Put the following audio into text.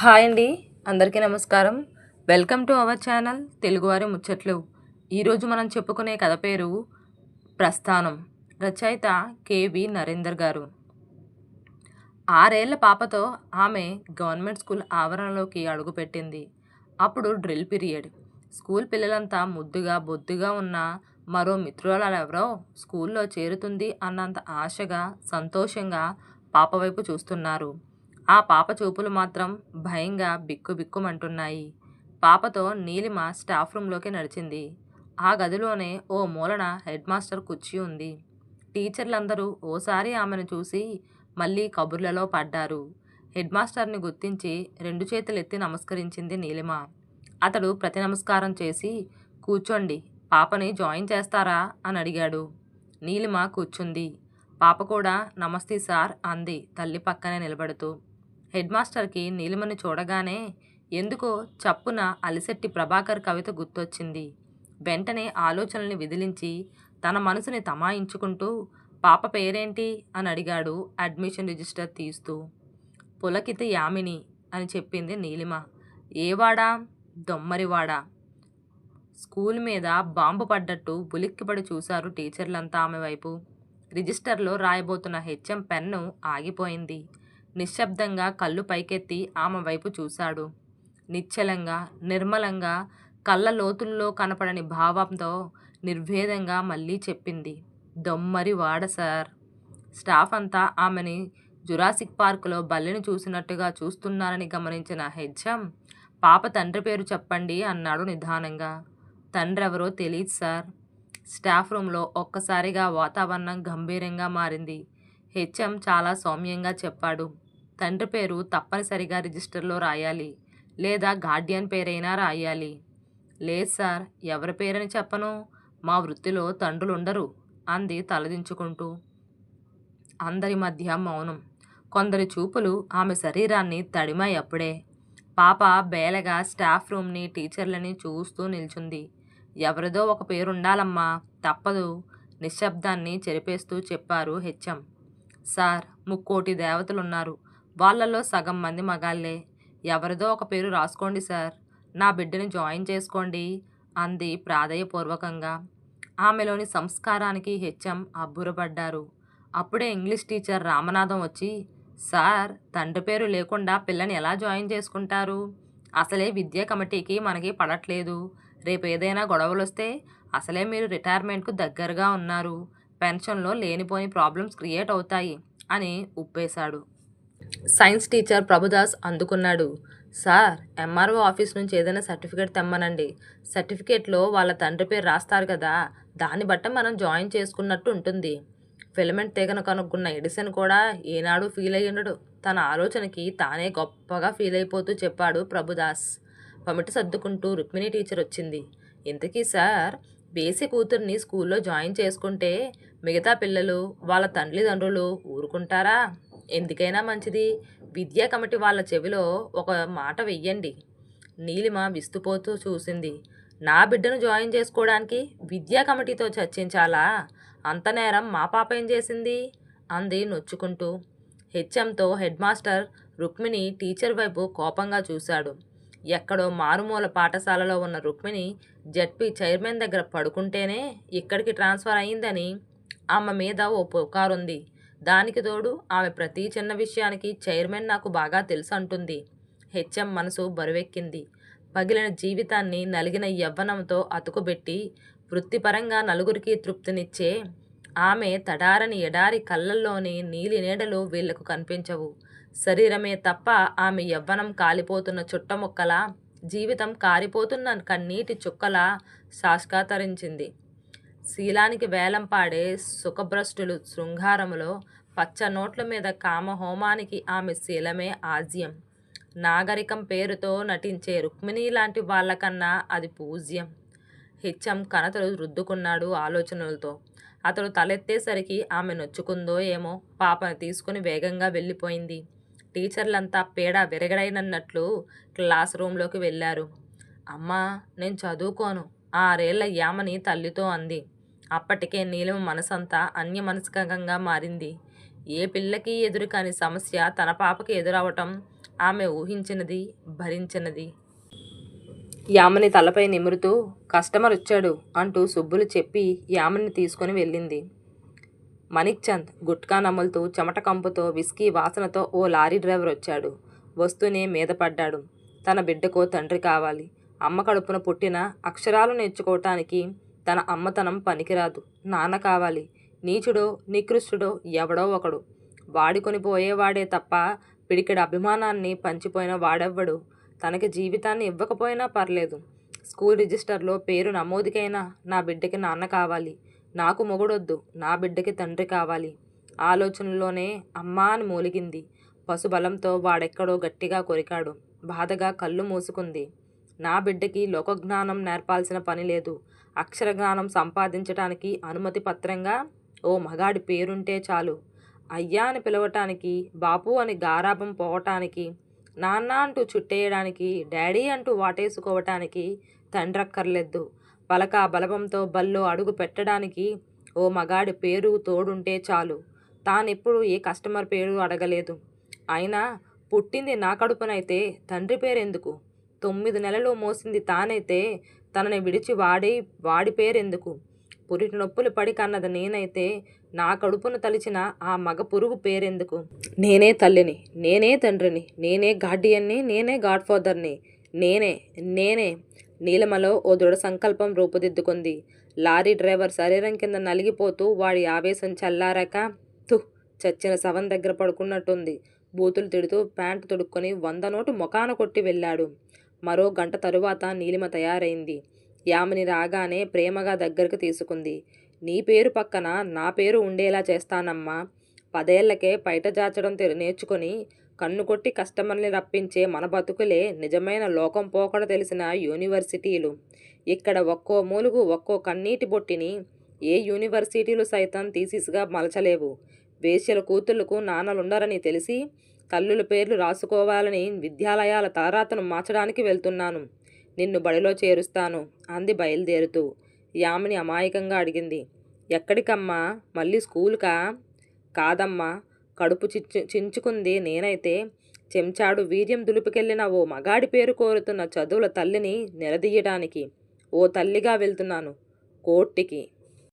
Hi అండి. అందరికీ నమస్కారం. వెల్కమ్ టు అవర్ ఛానల్ తెలుగువారి ముచ్చట్లు. ఈరోజు మనం చెప్పుకునే కథ పేరు ప్రస్థానం. రచయిత కేవి నరేందర్ గారు. ఆరేళ్ళ పాపతో ఆమె గవర్నమెంట్ స్కూల్ ఆవరణలోకి అడుగుపెట్టింది. అప్పుడు డ్రిల్ పీరియడ్. స్కూల్ పిల్లలంతా ముద్దుగా బొద్దుగా ఉన్న మరో మిత్రులెవరో స్కూల్లో చేరుతుంది అన్నంత ఆశగా సంతోషంగా పాప వైపు చూస్తున్నారు. ఆ పాప చూపులు మాత్రం భయంగా బిక్కుబిక్కుమంటున్నాయి పాపతో నీలిమ స్టాఫ్ రూమ్లోకి నడిచింది. ఆ గదిలోనే ఓ మూలన హెడ్ మాస్టర్ కుర్చీ ఉంది. టీచర్లందరూ ఓసారి ఆమెను చూసి మళ్ళీ కబుర్లలో పడ్డారు. హెడ్ మాస్టర్ని గుర్తించి రెండు చేతులెత్తి నమస్కరించింది నీలిమ. అతడు ప్రతి నమస్కారం చేసి కూర్చోండి పాపని జాయిన్ చేస్తారా? అని అడిగాడు. నీలిమ కూర్చుంది. పాప కూడా నమస్తే సార్ అంది తల్లి పక్కనే నిలబడుతూ. హెడ్ మాస్టర్కి నీలిమని చూడగానే ఎందుకో చప్పున అలిసెట్టి ప్రభాకర్ కవిత గుర్తొచ్చింది. వెంటనే ఆలోచనల్ని విదిలించి తన మనసుని తమాయించుకుంటూ పాప పేరేంటి? అని అడిగాడు అడ్మిషన్ రిజిస్టర్ తీస్తూ. పులకిత యామిని అని చెప్పింది నీలిమ. ఏవాడా దొమ్మరివాడా స్కూల్ మీద బాంబు పడ్డట్టు ఉలిక్కిపడి చూశారు టీచర్లంతా ఆమె వైపు. రిజిస్టర్లో రాయబోతున్న హెచ్ఎం పెన్ను ఆగిపోయింది. నిశ్శబ్దంగా కళ్ళు పైకెత్తి ఆమె వైపు చూశాడు. నిశ్చలంగా నిర్మలంగా కళ్ళ లోతుల్లో కనపడని భావంతో నిర్భేదంగా మళ్ళీ చెప్పింది. దొమ్మరి వాడ సార్. స్టాఫ్ అంతా ఆమెని జురాసిక్ పార్కులో బల్లిని చూసినట్టుగా చూస్తున్నారని గమనించిన హెచ్ఎం పాప తండ్రి పేరు చెప్పండి అన్నాడు నిదానంగా. తండ్రి ఎవరో తెలియదు సార్. స్టాఫ్ రూమ్లో ఒక్కసారిగా వాతావరణం గంభీరంగా మారింది. హెచ్ఎం చాలా సౌమ్యంగా చెప్పాడు. తండ్రి పేరు తప్పనిసరిగా రిజిస్టర్లో రాయాలి లేదా గార్డియన్ పేరైనా రాయాలి. లేదు సార్ ఎవరి పేరని చెప్పను? మా వృత్తిలో తండ్రులు ఉండరు అంది తలదించుకుంటూ. అందరి మధ్య మౌనం. కొందరి చూపులు ఆమె శరీరాన్ని తడిమాయప్పుడే. పాప బేలగా స్టాఫ్ రూమ్ని టీచర్లని చూస్తూ నిల్చుంది. ఎవరిదో ఒక పేరుండాలమ్మా తప్పదు నిశ్శబ్దాన్ని చెరిపేస్తూ చెప్పారు హెచ్ఎం. సార్ ముక్కోటి దేవతలున్నారు. వాళ్ళల్లో సగం మంది మగాళ్ళే. ఎవరిదో ఒక పేరు రాసుకోండి సార్. నా బిడ్డని జాయిన్ చేసుకోండి అంది ప్రాధేయపూర్వకంగా. ఆమెలోని సంస్కారానికి హెచ్ఎం అబ్బురపడ్డారు. అప్పుడే ఇంగ్లీష్ టీచర్ రామనాథం వచ్చి సార్ తండ్రి పేరు లేకుండా పిల్లని ఎలా జాయిన్ చేసుకుంటారు? అసలే విద్యా కమిటీకి మనకి పడట్లేదు. రేపు ఏదైనా గొడవలు వస్తే అసలే మీరు రిటైర్మెంట్కు దగ్గరగా ఉన్నారు. పెన్షన్లో లేనిపోని ప్రాబ్లమ్స్ క్రియేట్ అవుతాయి అని ఉప్పేశాడు. సైన్స్ టీచర్ ప్రభుదాస్ అందుకున్నాడు. సార్ ఎంఆర్ఓ ఆఫీస్ నుంచి ఏదైనా సర్టిఫికేట్ తెమ్మనండి. సర్టిఫికేట్లో వాళ్ళ తండ్రి పేరు రాస్తారు కదా దాన్ని బట్టి మనం జాయిన్ చేసుకున్నట్టు ఉంటుంది. ఫిలమెంట్ తీగను కనుక్కున్న ఎడిసన్ కూడా ఏనాడు ఫీల్ అయ్యుండడు తన ఆలోచనకి తానే గొప్పగా ఫీల్ అయిపోతూ చెప్పాడు ప్రభుదాస్. పమిటి సర్దుకుంటూ రుక్మిణి టీచర్ వచ్చింది. ఇంతకీ సార్ బేసి కూతుర్ని స్కూల్లో జాయిన్ చేసుకుంటే మిగతా పిల్లలు వాళ్ళ తల్లిదండ్రులు ఊరుకుంటారా? ఎందుకైనా మంచిది. విద్యా కమిటీ వాళ్ళ చెవిలో ఒక మాట వెయ్యండి. నీలిమ విస్తుపోతూ చూసింది. నా బిడ్డను జాయిన్ చేసుకోవడానికి విద్యా కమిటీతో చర్చించాలా? అంత నేరం మా పాప ఏం చేసింది? అంది నొచ్చుకుంటూ. హెచ్ఎంతో హెడ్ మాస్టర్ రుక్మిణి టీచర్ వైపు కోపంగా చూశాడు. ఎక్కడో మారుమూల పాఠశాలలో ఉన్న రుక్మిణి జడ్పీ చైర్మన్ దగ్గర పడుకుంటేనే ఇక్కడికి ట్రాన్స్ఫర్ అయిందని ఆమె మీద ఓ పుకారుంది. దానికి తోడు ఆమె ప్రతి చిన్న విషయానికి చైర్మన్ నాకు బాగా తెలుసు అంటుంది హెచ్ఎం మనసు బరువెక్కింది. పగిలిన జీవితాన్ని నలిగిన యవ్వనంతో అతుకుబెట్టి వృత్తిపరంగా నలుగురికి తృప్తినిచ్చే ఆమె తడారని ఎడారి కళ్ళల్లోని నీలి నీడలు వీళ్ళకు కనిపించవు. శరీరమే తప్ప ఆమె యవ్వనం కాలిపోతున్న చుట్టముక్కలా జీవితం కారిపోతున్న కన్నీటి చుక్కలా శాస్కాతరించింది శీలానికి వేలం పాడే సుఖభ్రష్టులు శృంగారములో పచ్చ నోట్ల మీద కామహోమానికి ఆమె శీలమే ఆజ్యం. నాగరికం పేరుతో నటించే రుక్మిణి లాంటి వాళ్ళకన్నా అది పూజ్యం. హెచ్ఎం కనతలు రుద్దుకున్నాడు ఆలోచనలతో. అతడు తలెత్తేసరికి ఆమె నొచ్చుకుందో ఏమో పాపను తీసుకుని వేగంగా వెళ్ళిపోయింది. టీచర్లంతా పేడ విరగడైనన్నట్లు క్లాస్ రూమ్లోకి వెళ్ళారు. అమ్మా నేను చదువుకోను. ఆరేళ్ళ యామని తల్లితో అంది. అప్పటికే నీలం మనసంతా అన్యమనస్కంగా మారింది. ఏ పిల్లకి ఎదురు కాని సమస్య తన పాపకి ఎదురవటం ఆమె ఊహించినది భరించినది. యామని తలపై నిమురుతూ కస్టమర్ వచ్చాడు అంటూ సుబ్బులు చెప్పి యామని తీసుకొని వెళ్ళింది. మణిక్ చంద్ గుట్కా నములుతూ చెమట కంపుతో విస్కీ వాసనతో ఓ లారీ డ్రైవర్ వచ్చాడు. వస్తూనే మీద పడ్డాడు. తన బిడ్డకో తండ్రి కావాలి. అమ్మ కడుపున పుట్టిన అక్షరాలు నేర్చుకోవటానికి తన అమ్మతనం పనికిరాదు. నాన్న కావాలి. నీచుడో నికృష్టుడో ఎవడో ఒకడు. వాడుకొని పోయేవాడే తప్ప పిడికిడి అభిమానాన్ని పంచిపోయిన వాడెవ్వడు. తనకి జీవితాన్ని ఇవ్వకపోయినా పర్లేదు. స్కూల్ రిజిస్టర్లో పేరు నమోదుకైనా నా బిడ్డకి నాన్న కావాలి. నాకు మొగుడొద్దు నా బిడ్డకి తండ్రి కావాలి. ఆలోచనలోనే అమ్మా అని మూలిగింది. పశుబలంతో వాడెక్కడో గట్టిగా కొరికాడు. బాధగా కళ్ళు మూసుకుంది. నా బిడ్డకి లోకజ్ఞానం నేర్పాల్సిన పని లేదు. అక్షర జ్ఞానం సంపాదించటానికి అనుమతి పత్రంగా ఓ మగాడి పేరుంటే చాలు. అయ్యా అని పిలవటానికి బాపు అని గారాభం పోవటానికి నాన్న అంటూ చుట్టేయడానికి డాడీ అంటూ వాటేసుకోవటానికి తండ్రక్కర్లేదు. పలక బలపంతో బల్లో అడుగు పెట్టడానికి ఓ మగాడి పేరు తోడుంటే చాలు. తానెప్పుడు ఏ కస్టమర్ పేరు అడగలేదు. అయినా పుట్టింది నా కడుపునైతే తండ్రి పేరెందుకు? తొమ్మిది నెలలు మోసింది తానైతే తనని విడిచి వాడి వాడి పేరెందుకు? పురిటి నొప్పులు పడి కన్నది నేనైతే నా కడుపును తలిచిన ఆ మగ పురుగు పేరెందుకు? నేనే తల్లిని నేనే తండ్రిని నేనే గార్డియన్ని నేనే గాడ్ ఫాదర్ని నేనే నేనే నీలమలో ఓ దృఢ సంకల్పం రూపుదిద్దుకుంది. లారీ డ్రైవర్ శరీరం కింద నలిగిపోతూ వాడి ఆవేశం చల్లారాక తు చచ్చిన శవం దగ్గర పడుకున్నట్టుంది. బూతులు తిడుతూ ప్యాంటు తొడుక్కొని వంద నోటు ముఖాన కొట్టి వెళ్ళాడు. మరో గంట తరువాత నీలిమ తయారైంది. యామిని రాగానే ప్రేమగా దగ్గరకు తీసుకుంది. నీ పేరు పక్కన నా పేరు ఉండేలా చేస్తానమ్మా. పదేళ్ళకే పైట జాచడం నేర్చుకొని కన్ను కొట్టి కస్టమర్ని రప్పించే మన బతుకులే నిజమైన లోకం పోకడ తెలిసిన యూనివర్సిటీలు. ఇక్కడ ఒక్కో మూలుగు ఒక్కో కన్నీటి బొట్టిని ఏ యూనివర్సిటీలు సైతం తీసిస్గా మలచలేవు. వేశ్యల కూతుళ్ళకు నాన్నలుండరని తెలిసి తల్లుల పేర్లు రాసుకోవాలని విద్యాలయాల తలరాతను మార్చడానికి వెళ్తున్నాను. నిన్ను బడిలో చేరుస్తాను అంది బయలుదేరుతూ. యామిని అమాయకంగా అడిగింది. ఎక్కడికమ్మా? మళ్ళీ స్కూల్కా? కాదమ్మా. కడుపు చిచ్చు చించుకుంది. నేనైతే చెంచాడు వీర్యం దులుపుకెళ్ళిన ఓ మగాడి పేరు కోరుతున్న చదువుల తల్లిని నిలదీయడానికి ఓ తల్లిగా వెళ్తున్నాను కోర్టుకి.